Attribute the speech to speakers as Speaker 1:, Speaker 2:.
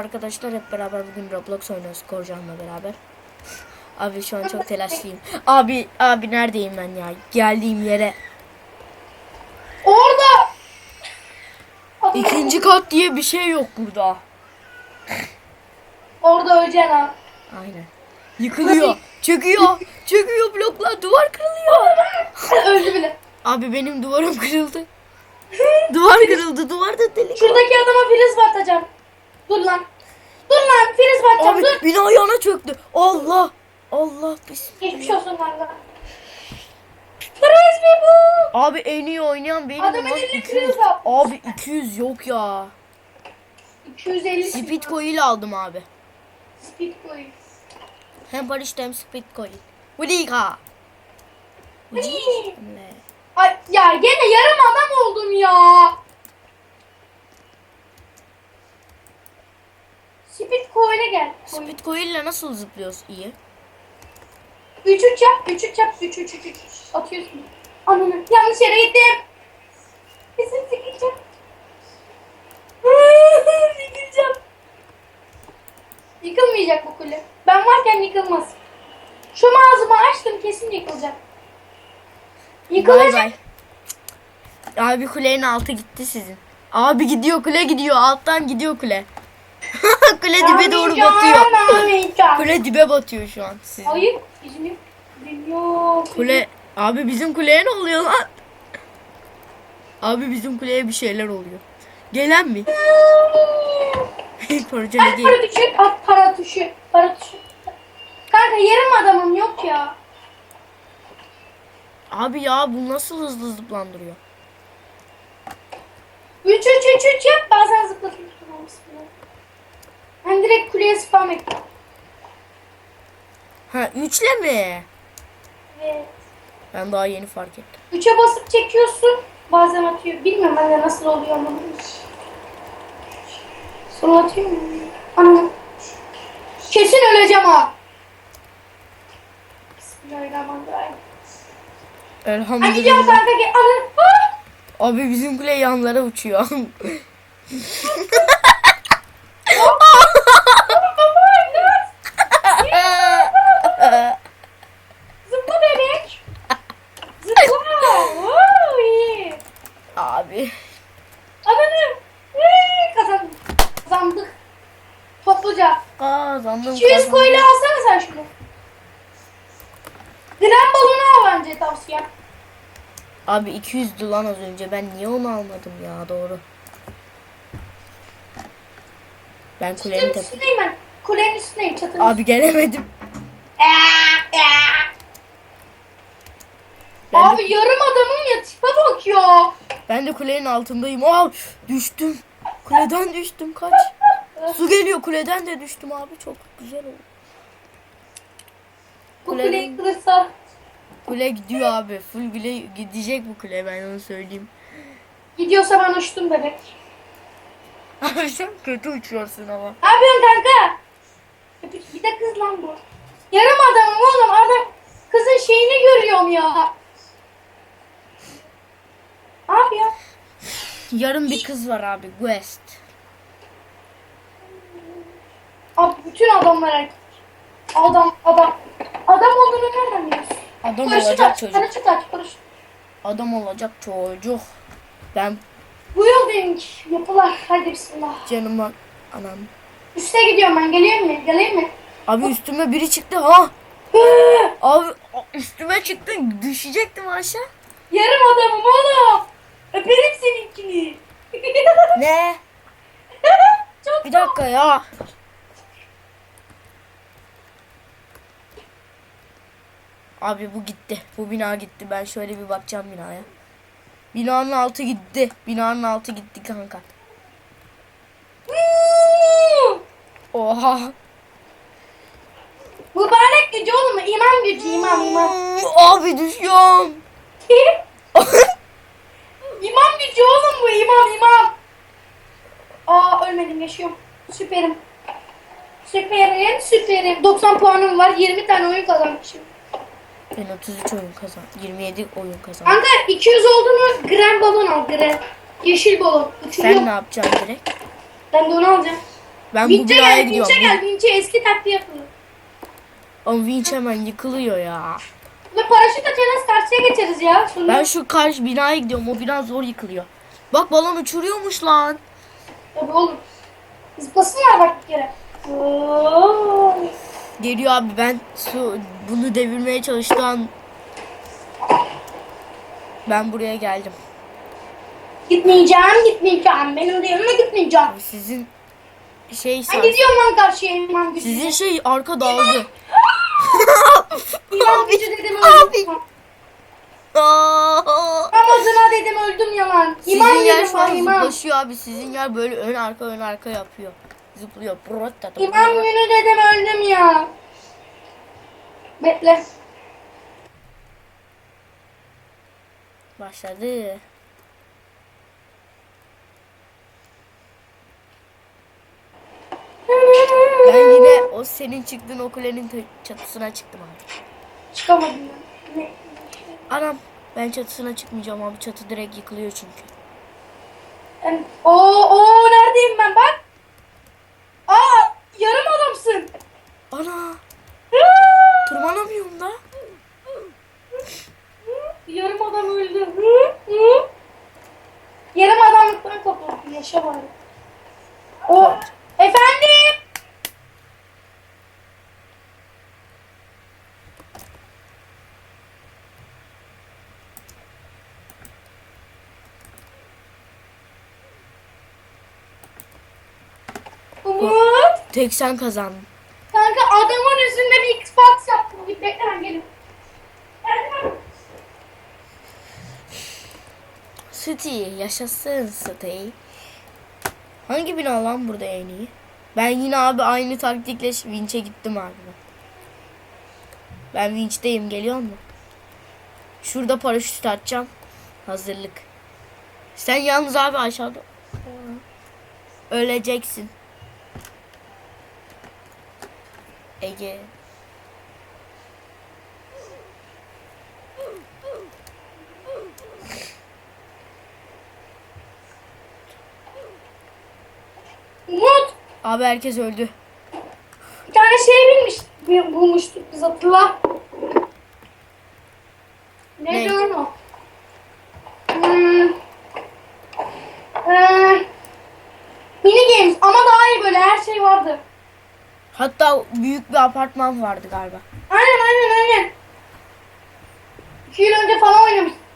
Speaker 1: arkadaşlar hep beraber bugün Roblox oynuyoruz Korcan'la beraber. Abi şu an çok telaşlıyım. Abi abi neredeyim ben ya? Geldiğim yere.
Speaker 2: Orada.
Speaker 1: İkinci kat diye bir şey yok burada.
Speaker 2: Orada öleceksin ha.
Speaker 1: Aynen. Yıkılıyor. Çöküyor. Çöküyor bloklar. Duvar kırılıyor.
Speaker 2: Öldü bile.
Speaker 1: Abi benim duvarım kırıldı. Duvar kırıldı. Duvarda delik.
Speaker 2: Şuradaki adama priz batacağım. Dur lan. Dur lan priz batacağım
Speaker 1: Abi
Speaker 2: dur.
Speaker 1: bina yana çöktü. Allah. Allah bismillah.
Speaker 2: Geçmiş olsun. Priz mi bu?
Speaker 1: Abi en iyi oynayan benim
Speaker 2: Adamın
Speaker 1: lan.
Speaker 2: eline
Speaker 1: 200.
Speaker 2: kriz yapmış.
Speaker 1: Abi 200 yok ya.
Speaker 2: 250
Speaker 1: Speed coil aldım abi.
Speaker 2: Speed coin.
Speaker 1: Hem barışta hem speed coil. Ulika. Ne?
Speaker 2: Ay ya gene yarım adam oldum ya. Speed coin'e gel.
Speaker 1: Speed coil ile nasıl zıplıyoruz iyi?
Speaker 2: 3 3 yap, 3 3 yap, 3 3 3 3 atıyorsun. Ananı yanlış yere gittim. Kesin sikeceğim. Yıkılacağım. Yıkılmayacak bu kule. Ben varken yıkılmaz. Şu mağazımı açtım kesin yıkılacak.
Speaker 1: Bay
Speaker 2: Yıkılacak.
Speaker 1: bay. Abi kulenin altı gitti sizin. Abi gidiyor kule gidiyor. Alttan gidiyor kule. kule dibe doğru batıyor. Kule dibe batıyor şu an sizin.
Speaker 2: Hayır. Dünya.
Speaker 1: Kule abi bizim kuleye ne oluyor lan? Abi bizim kuleye bir şeyler oluyor. Gelen mi? Proje
Speaker 2: At
Speaker 1: değil.
Speaker 2: para. At para tuşu. Para tuşu. Kanka yarım adamım yok ya.
Speaker 1: Abi ya bu nasıl hızlı zıplandırıyor?
Speaker 2: 3 3 3 3 yap bazen zıplatayım. Tamam, bismillah. Ben direkt ettim.
Speaker 1: Ha üçle mi?
Speaker 2: Evet.
Speaker 1: Ben daha yeni fark ettim.
Speaker 2: 3'e basıp çekiyorsun. Bazen atıyor. Bilmiyorum ben de nasıl oluyor ama. Sonra atıyor mu? Anladım. Kesin öleceğim ha. Bismillahirrahmanirrahim. Ha gidiyorum
Speaker 1: Elhamdülillah.
Speaker 2: kanka gel.
Speaker 1: Abi bizim kule yanlara uçuyor.
Speaker 2: Zıpla bebek. Zıpla. Oo, iyi.
Speaker 1: Abi.
Speaker 2: Anladım. Hey, kazandım. Kazandık.
Speaker 1: Kazandım
Speaker 2: 200
Speaker 1: kazandım.
Speaker 2: coin'i alsana sen şunu. Gram balonu al bence tavsiyem.
Speaker 1: Abi 200'dü lan az önce. Ben niye onu almadım ya doğru. Ben kulenin
Speaker 2: üstündeyim ben. Kulenin üstündeyim çatının.
Speaker 1: Abi gelemedim. Ben de,
Speaker 2: Abi yarım adamım ya tipe bak ya.
Speaker 1: ben de kulenin altındayım. Aa, düştüm. Kuleden düştüm kaç. Su geliyor kuleden de düştüm abi. Çok güzel oldu.
Speaker 2: Bu
Speaker 1: Kulenin-
Speaker 2: kuleyi kırırsa.
Speaker 1: Kule gidiyor abi. Full kule gidecek bu kule ben onu söyleyeyim.
Speaker 2: Gidiyorsa ben uçtum bebek.
Speaker 1: Abi sen kötü uçuyorsun ama.
Speaker 2: Ne yapıyorsun kanka? Bir de kız lan bu. Yarım adamım oğlum. Adam kızın şeyini görüyorum ya. Ne yapıyor?
Speaker 1: Yarın bir kız var abi. Quest.
Speaker 2: Abi bütün adamlar erkek. Adam, adam. Adam olduğunu nereden biliyorsun?
Speaker 1: Adam
Speaker 2: Paraşüt
Speaker 1: olacak
Speaker 2: aç,
Speaker 1: çocuk.
Speaker 2: paraşüt aç, paraşüt.
Speaker 1: Adam olacak çocuk. Ben
Speaker 2: Building yapılar. Hadi bismillah.
Speaker 1: canıma anam.
Speaker 2: Üste gidiyorum ben. Geleyim mi? Geleyim mi?
Speaker 1: Abi üstüme biri çıktı ha.
Speaker 2: Hı,
Speaker 1: Abi üstüme çıktı düşecektim aşağı.
Speaker 2: Yarım adamım oğlum. Öperim seninkini.
Speaker 1: Ne?
Speaker 2: Çok
Speaker 1: Bir dakika ya. Abi bu gitti. Bu bina gitti. Ben şöyle bir bakacağım binaya. Binanın altı gitti. Binanın altı gitti kanka. Oha.
Speaker 2: Mübarek gücü oğlum. İman gücü, iman, iman.
Speaker 1: Abi düşüyorum.
Speaker 2: İmam gücü oğlum bu imam imam. Aa ölmedim yaşıyorum. Süperim. Süperim süperim. 90 puanım var 20 tane oyun kazanmışım.
Speaker 1: Ben 33 oyun kazan. 27 oyun kazandım.
Speaker 2: Kanka 200 oldu mu gram balon al gram. Yeşil balon. Uçuruyor.
Speaker 1: Sen ne yapacaksın direkt?
Speaker 2: Ben de onu alacağım.
Speaker 1: Ben bu
Speaker 2: Vinç'e
Speaker 1: binaya
Speaker 2: gel,
Speaker 1: gidiyorum.
Speaker 2: Vinç'e gel, Vinç'e eski taktiği yapılır.
Speaker 1: Oğlum vinç hemen yıkılıyor ya.
Speaker 2: Ve paraşüt açarız karşıya geçeriz ya. Şunu.
Speaker 1: Ben şu karşı binaya gidiyorum. O bina zor yıkılıyor. Bak balon uçuruyormuş lan.
Speaker 2: Tabii oğlum. Zıplasınlar bak bir kere. Oo.
Speaker 1: Geliyor abi ben su bunu devirmeye çalıştığım ben buraya geldim.
Speaker 2: Gitmeyeceğim, gitmeyeceğim. Benim de yanıma gitmeyeceğim.
Speaker 1: Sizin şey
Speaker 2: Ben gidiyorum lan karşıya iman gücü.
Speaker 1: sizin şey arka dağıldı.
Speaker 2: İman gücü dedim öldüm.
Speaker 1: Aa!
Speaker 2: Ramazan'a dedim öldüm yalan.
Speaker 1: Sizin
Speaker 2: İman
Speaker 1: yer
Speaker 2: dedim
Speaker 1: şu an
Speaker 2: iman.
Speaker 1: zıplaşıyor abi. Sizin yer böyle ön arka ön arka yapıyor. Zıplıyor. Brot
Speaker 2: İman günü dedim öldüm ya. Bekle.
Speaker 1: Başladı. Ben yine o senin çıktığın o kulenin çatısına çıktım abi.
Speaker 2: Çıkamadım ben. Ne?
Speaker 1: Anam ben çatısına çıkmayacağım abi. Çatı direkt yıkılıyor çünkü.
Speaker 2: Ben... Oo neredeyim ben bak. Yarım adamsın.
Speaker 1: Ana tırmanamıyorum da.
Speaker 2: Yarım adam öldü. Yarım adamlıktan koptu. Yaşa bari. O efendim. Umut.
Speaker 1: Tek sen kazandın.
Speaker 2: Kanka adamın üstünde bir Xbox yaptım. Bir bekle ben gelin.
Speaker 1: City yaşasın City. Hangi bina lan burada en iyi? Ben yine abi aynı taktikle Winch'e gittim abi. Ben Winch'teyim geliyor mu? Şurada paraşüt atacağım. Hazırlık. Sen yalnız abi aşağıda. Öleceksin. Ege.
Speaker 2: Umut.
Speaker 1: Abi herkes öldü.
Speaker 2: Bir tane şey bilmiş, bulmuştuk biz hatırla. Neydi
Speaker 1: Ne?
Speaker 2: lan o? Hmm. Ee, mini games ama daha iyi böyle her şey vardı.
Speaker 1: Hatta büyük bir apartman vardı galiba.
Speaker 2: Aynen aynen aynen. İki yıl önce falan oynamıştık